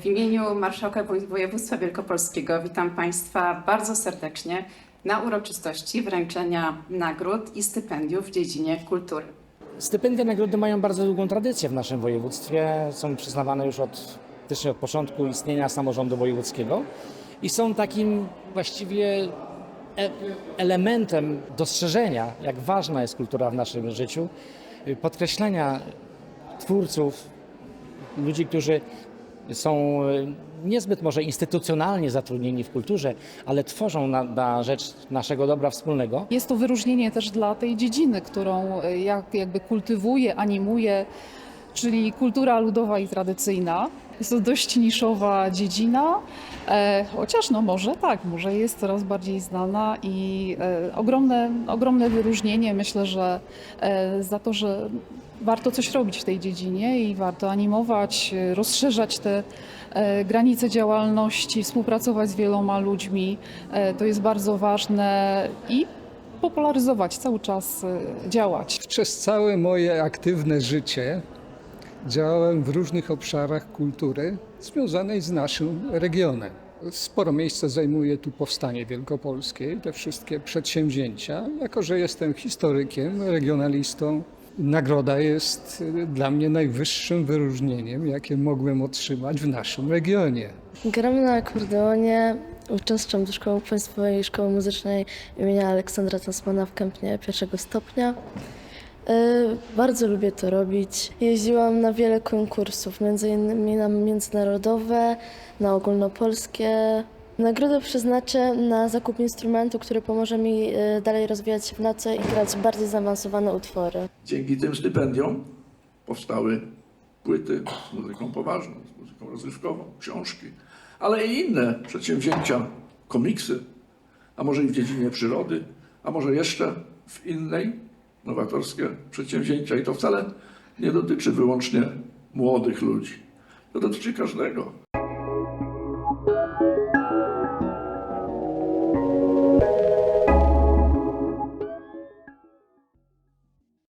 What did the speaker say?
W imieniu Marszałka Woj- Województwa Wielkopolskiego witam Państwa bardzo serdecznie na uroczystości wręczenia nagród i stypendiów w dziedzinie kultury. Stypendia nagrody mają bardzo długą tradycję w naszym województwie. Są przyznawane już od, od początku istnienia samorządu wojewódzkiego i są takim właściwie elementem dostrzeżenia, jak ważna jest kultura w naszym życiu, y, podkreślenia twórców, ludzi, którzy są y, niezbyt może instytucjonalnie zatrudnieni w kulturze, ale tworzą na, na rzecz naszego dobra wspólnego. Jest to wyróżnienie też dla tej dziedziny, którą e, jak, jakby kultywuje, animuje, czyli kultura ludowa i tradycyjna. Jest to dość niszowa dziedzina, e, chociaż no może tak, może jest coraz bardziej znana i e, ogromne, ogromne wyróżnienie. Myślę, że e, za to, że warto coś robić w tej dziedzinie i warto animować, rozszerzać te e, granice działalności, współpracować z wieloma ludźmi. E, To jest bardzo ważne i popularyzować, cały czas e, działać. Przez całe moje aktywne życie działałem w różnych obszarach kultury związanej z naszym regionem. Sporo miejsca zajmuje tu powstanie wielkopolskie te wszystkie przedsięwzięcia. Jako, że jestem historykiem, regionalistą, nagroda jest y, dla mnie najwyższym wyróżnieniem, jakie mogłem otrzymać w naszym regionie. Gramy na akordeonie, uczęszczam do Szkoły Państwowej Szkoły Muzycznej imienia Aleksandra Tasmana w Kępnie pierwszego stopnia. Y, Bardzo lubię to robić. Jeździłam na wiele konkursów, między innymi na międzynarodowe, na ogólnopolskie. Nagrodę przeznaczę na zakup instrumentu, który pomoże mi y, dalej rozwijać się w nocy i grać bardziej zaawansowane utwory. Dzięki tym stypendiom powstały płyty z muzyką poważną, z muzyką rozrywkową, książki, ale i inne przedsięwzięcia, komiksy, a może i w dziedzinie przyrody, a może jeszcze w innej, nowatorskie przedsięwzięcia i to wcale nie dotyczy wyłącznie młodych ludzi. To dotyczy każdego.